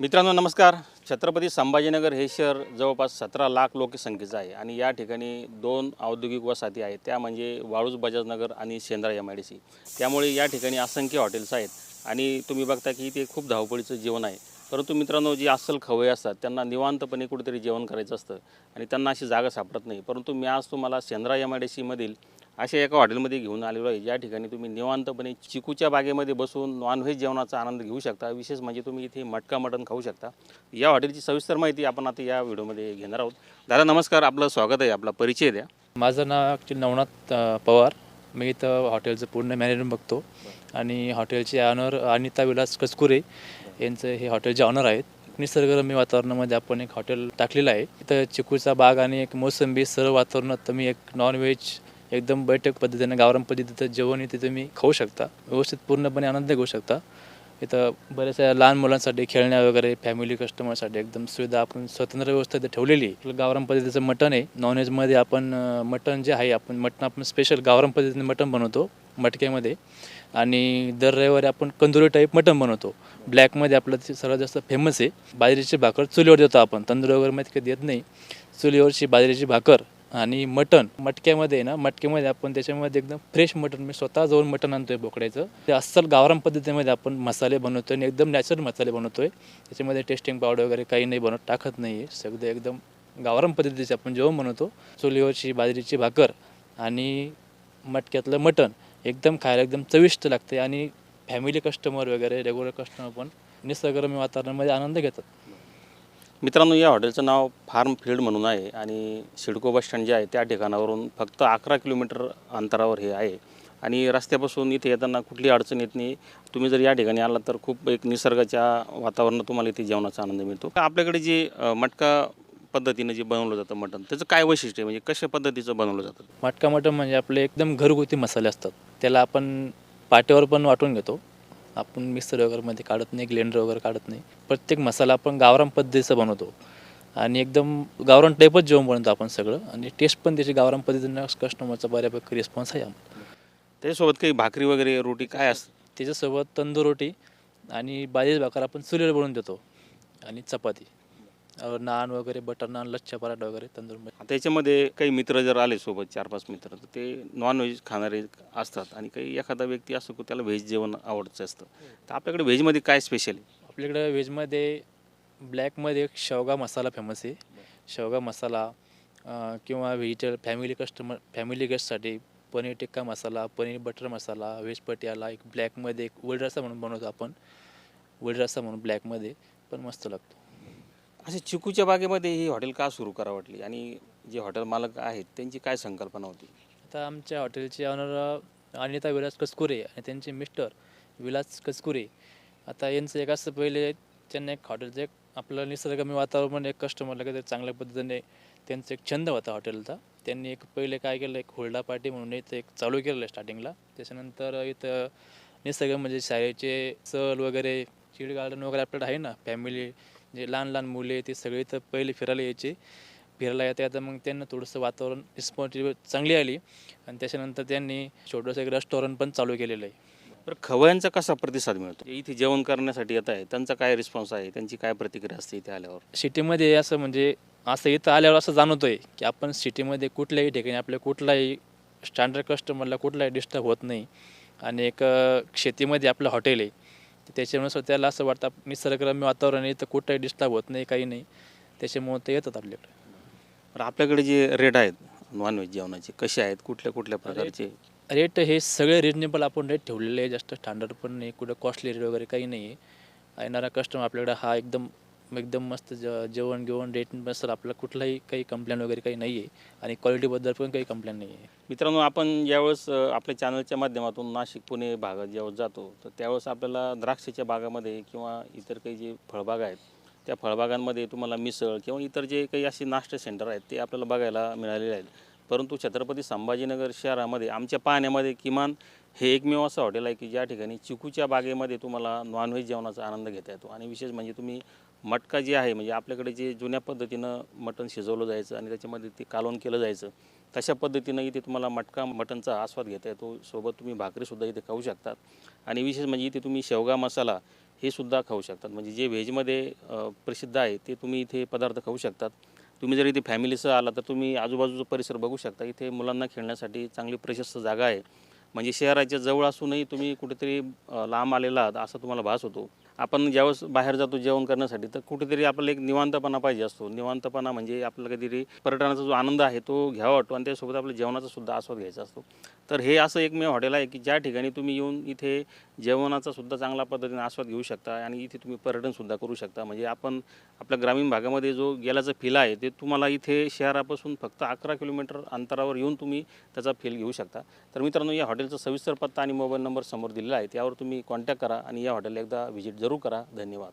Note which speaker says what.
Speaker 1: मित्रांनो नमस्कार. छत्रपती संभाजीनगर हे शहर जवळपास सतरा लाख लोकसंख्येचं आहे आणि या ठिकाणी दोन औद्योगिक वसाहती आहेत. त्या म्हणजे वाळूज बजाजनगर आणि Shendra M I D C त्यामुळे या ठिकाणी असंख्य हॉटेल्स आहेत आणि तुम्ही बघता की ते खूप धावपळीचं जीवन आहे. परंतु मित्रांनो जी अस्सल खवय असतात त्यांना निवांतपणे कुठेतरी जेवण करायचं असतं आणि त्यांना अशी जागा सापडत नाही. परंतु मी आज तुम्हाला शेंद्रा एम आय डी सीमधील अशा एका हॉटेलमध्ये घेऊन आलेलो आहे. ज्या ठिकाणी तुम्ही निवांतपणे चिकूच्या बागेमध्ये बसून नॉनव्हेज जेवणाचा आनंद घेऊ शकता. विशेष म्हणजे तुम्ही इथे मटका मटण खाऊ शकता. या हॉटेलची सविस्तर माहिती आपण आता या व्हिडिओमध्ये घेणार आहोत. दादा नमस्कार. आपलं स्वागत आहे. आपला परिचय द्या.
Speaker 2: माझं नाव ॲक्च्युली नवनाथ पवार. मी इथं हॉटेलचं पूर्ण मॅनेजमेंट बघतो. आणि हॉटेलचे ऑनर अनिता विलास कसकुरे. यांचं हे हॉटेलचे ऑनर आहेत निसर्गरम्य वातावरणामध्ये आपण एक हॉटेल टाकलेलं आहे. इथं चिकूचा बाग आणि एक मोसंबी सर्व वातावरणात तुम्ही एक नॉनव्हेज एकदम बैठक पद्धतीने गावरान पद्धतीचं जेवण इथे तुम्ही खाऊ शकता. व्यवस्थित पूर्णपणे आनंद घेऊ शकता. इथं बऱ्याचशा लहान मुलांसाठी खेळण्या वगैरे फॅमिली कस्टमरसाठी एकदम सुविधा आपण स्वतंत्र व्यवस्था इथे ठेवलेली आहे. गावरान पद्धतीचं मटण आहे. नॉनव्हेजमध्ये आपण मटन मटण जे आहे आपण मटण आपण स्पेशल गावरान पद्धतीने मटण बनवतो. मटक्यामध्ये आणि दर रविवारी आपण कंदुरी टाईप मटण बनवतो. ब्लॅकमध्ये आपलं ते सर्वात जास्त फेमस आहे. बाजरीची भाकर चुलीवर देतो आपण. तंदूर वगैरे मध्ये कधी देत नाही. चुलीवरची बाजरीची भाकर आणि मटण. मटक्यामध्ये आहे ना मटक्यामध्ये आपण त्याच्यामध्ये एकदम फ्रेश मटण मी स्वतः जाऊन मटण आणतोय बोकड्याचं. ते अस्सल गावरान पद्धतीमध्ये आपण मसाले बनवतोय आणि एकदम नॅचरल मसाले बनवतोय. त्याच्यामध्ये टेस्टिंग पावडर वगैरे काही नाही बनवत टाकत नाही आहे सगळं एकदम गावरान पद्धतीचे आपण जेवण बनवतो. चुलीवरची बाजरीची भाकर आणि मटक्यातलं मटण. एकदम खायला एकदम चविष्ट लागते आणि फॅमिली कस्टमर वगैरे रेग्युलर कस्टमर पण निसर्गरम्य वातावरणामध्ये आनंद घेतात.
Speaker 1: मित्रांनो या हॉटेलचं नाव फार्म फील्ड म्हणून आहे आणि सिडको बस स्टँड जे आहे त्या ठिकाणावरून फक्त अकरा किलोमीटर अंतरावर हे आहे. आणि रस्त्यापासून इथे येताना कुठली अडचण येत नाही. तुम्ही जर या ठिकाणी आलात तर खूप एक निसर्गाच्या वातावरणात तुम्हाला इथे जेवणाचा आनंद मिळतो. आपल्याकडे जे मटका पद्धतीनं जे बनवलं जातं मटण त्याचं काय वैशिष्ट्य आहे? म्हणजे कशा पद्धतीचं बनवलं जातं?
Speaker 2: मटका मटण म्हणजे आपले एकदम घरगुती मसाले असतात. त्याला आपण पाट्यावर पण वाटून घेतो. आपण मिक्सर वगैरेमध्ये काढत नाही ग्लेंडर वगैरे काढत नाही. प्रत्येक मसाला आपण गावरान पद्धतीचा बनवतो. आणि एकदम गावरान टाईपच जेवण बनवतो आपण सगळं. आणि टेस्ट पण त्याची गावरान पद्धतीनं कस्टमरचा बऱ्यापैकी रिस्पॉन्स आहे आम्हाला.
Speaker 1: त्याच्यासोबत काही भाकरी वगैरे रोटी काय असतं?
Speaker 2: त्याच्यासोबत तंदूर रोटी आणि बाजरी भाकर आपण चुलीवर बनवून देतो. आणि चपाती. अ, नान वगैरे बटर नान लच्छा पराठा वगैरे तंदूर
Speaker 1: आता याच्यामध्ये काही मित्र जर आले सोबत चार पाच मित्र तर ते नॉनव्हेज खाणारे असतात. आणि काही एखादा व्यक्ती असतो की त्याला व्हेज जेवण आवडतं असतं. तर आपल्याकडे व्हेजमध्ये काय स्पेशल आहे?
Speaker 2: आपल्याकडं व्हेजमध्ये ब्लॅकमध्ये एक शेवगा मसाला फेमस आहे. शेवगा मसाला अं, किंवा व्हेजिटेबल फॅमिली कस्टमर फॅमिली गेस्टसाठी पनीर टिक्का मसाला पनीर बटर मसाला व्हेज पटियाला एक ब्लॅकमध्ये एक वड रस्सा म्हणून बनवतो आपण. वड रस्सा म्हणून ब्लॅकमध्ये पण मस्त लागतो.
Speaker 1: असे चिकूच्या बागेमध्ये ही हॉटेल का सुरू करा वाटली? आणि जे हॉटेल मालक आहेत त्यांची काय संकल्पना होती?
Speaker 2: आता आमच्या हॉटेलचे ऑनर अनिता विलास कसकुरे आणि त्यांचे मिस्टर विलास कसकुरे. आता यांचं एक असं पहिले त्यांना एक हॉटेलचं एक आपलं निसर्गमी वातावरण एक कस्टमरला काहीतरी चांगल्या पद्धतीने त्यांचा एक छंद होता हॉटेलचा. त्यांनी एक पहिले काय केलं एक होल्डा पार्टी म्हणून इथं एक चालू केलेलं स्टार्टिंगला त्याच्यानंतर इथं निसर्ग म्हणजे शाळेचे सहल वगैरे चिड गार्डन वगैरे आपल्याकडे आहे ना फॅमिली जे लहान लहान मुले ते सगळे इथं पहिले फिरायला यायचे. फिरायला येता येता मग त्यांना थोडंसं वातावरण रिस्पॉन्सिबल चांगली आली आणि त्याच्यानंतर त्यांनी छोटंसं एक रेस्टॉरंट पण चालू केलेलं आहे.
Speaker 1: तर खवयांचा कसा प्रतिसाद मिळतो? इथे जेवण करण्यासाठी येत आहे त्यांचा काय रिस्पॉन्स आहे? त्यांची काय प्रतिक्रिया असते इथे आल्यावर? सिटीमध्ये
Speaker 2: असं म्हणजे असं इथं आल्यावर असं जाणवतोय की आपण सिटीमध्ये कुठल्याही ठिकाणी आपल्या कुठलाही स्टँडर्ड कस्टमरला कुठलाही डिस्टर्ब होत नाही. आणि एक शेतीमध्ये आपलं हॉटेल आहे. तर त्याच्यामुळे स्वतःला असं वाटतं निसर्गरम्य वातावरण आहे तर कुठलाही डिस्टर्ब होत नाही काही नाही. त्याच्यामुळे ते येतात आपल्याकडे.
Speaker 1: तर आपल्याकडे जे रेट आहेत नॉनव्हेज जेवणाचे कसे आहेत? कुठल्या कुठल्या प्रकारचे?
Speaker 2: रेट हे सगळे रिजनेबल आपण रेट ठेवलेले आहे जास्त स्टँडर्ड पण नाही कुठं कॉस्टली रेट वगैरे काही नाही आहे. येणारा कस्टमर आपल्याकडे हा एकदम एकदम मस्त ज जेवण घेऊन रेट नसेल आपल्याला कुठलाही काही कंप्लेंट वगैरे काही नाही आहे आणि क्वालिटीबद्दल पण काही कंप्लेंट नाही आहे
Speaker 1: मित्रांनो आपण ज्यावेळेस आपल्या चॅनलच्या माध्यमातून नाशिक पुणे भागात ज्यावेळेस जातो तर त्यावेळेस आपल्याला द्राक्षाच्या बागामध्ये किंवा इतर काही जे फळबाग आहेत त्या फळबागांमध्ये तुम्हाला मिसळ किंवा इतर जे काही असे नाश्ता सेंटर आहेत ते आपल्याला बघायला मिळालेले आहेत. परंतु छत्रपती संभाजीनगर शहरामध्ये आमच्या पाहण्यामध्ये किमान हे एकमेव असं हॉटेल आहे की ज्या ठिकाणी चिकूच्या बागेमध्ये तुम्हाला नॉनव्हेज जेवणाचा आनंद घेता येतो. आणि विशेष म्हणजे तुम्ही मटका जे आहे म्हणजे आपल्याकडे जे जुन्या पद्धतीनं मटण शिजवलं जायचं आणि त्याच्यामध्ये ते कालवण केलं जायचं तशा पद्धतीनं इथे तुम्हाला मटका मटणचा आस्वाद घेता येतो. सोबत तुम्ही भाकरीसुद्धा इथे खाऊ शकतात. आणि विशेष म्हणजे इथे तुम्ही शेवगा मसाला हे सुद्धा खाऊ शकतात. म्हणजे जे व्हेजमध्ये प्रसिद्ध आहे ते तुम्ही इथे पदार्थ खाऊ शकतात. तुम्ही जर इथे फॅमिलीसह आला तर तुम्ही आजूबाजूचा परिसर बघू शकता. इथे मुलांना खेळण्यासाठी चांगली प्रशस्त जागा आहे. म्हणजे शहराच्या जवळ असूनही तुम्ही कुठेतरी लांब आलेला आहात असा तुम्हाला भास होतो. आपण ज्यावेळेस बाहेर जातो जेवण करण्यासाठी तर कुठेतरी आपल्याला एक निवांतपणा पाहिजे असतो. निवांतपणा म्हणजे आपल्याला कधीतरी पर्यटनाचा जो आनंद आहे तो घ्यावा वाटतो आणि त्यासोबत आपल्या जेवणाचा सुद्धा आस्वाद घ्यायचा असतो. तर हे असं एकमेव हॉटेल आहे की ज्या ठिकाणी तुम्ही येऊन इथे जेवणाचा सुद्धा चांगल्या पद्धतीने आस्वाद घेऊ शकता आणि इथे तुम्ही पर्यटनसुद्धा करू शकता. म्हणजे आपण आपल्या ग्रामीण भागामध्ये जो गेल्याचा फील आहे ते तुम्हाला इथे शहरापासून फक्त अकरा किलोमीटर अंतरावर येऊन तुम्ही त्याचा फील घेऊ शकता. तर मित्रांनो या हॉटेल हॉटेलचा सविस्तर पत्ता आणि मोबाईल नंबर समोर दिलेला आहे त्यावर तुम्ही कॉन्टॅक्ट करा आणि या हॉटेलला एकदा व्हिजिट जरूर करा. धन्यवाद.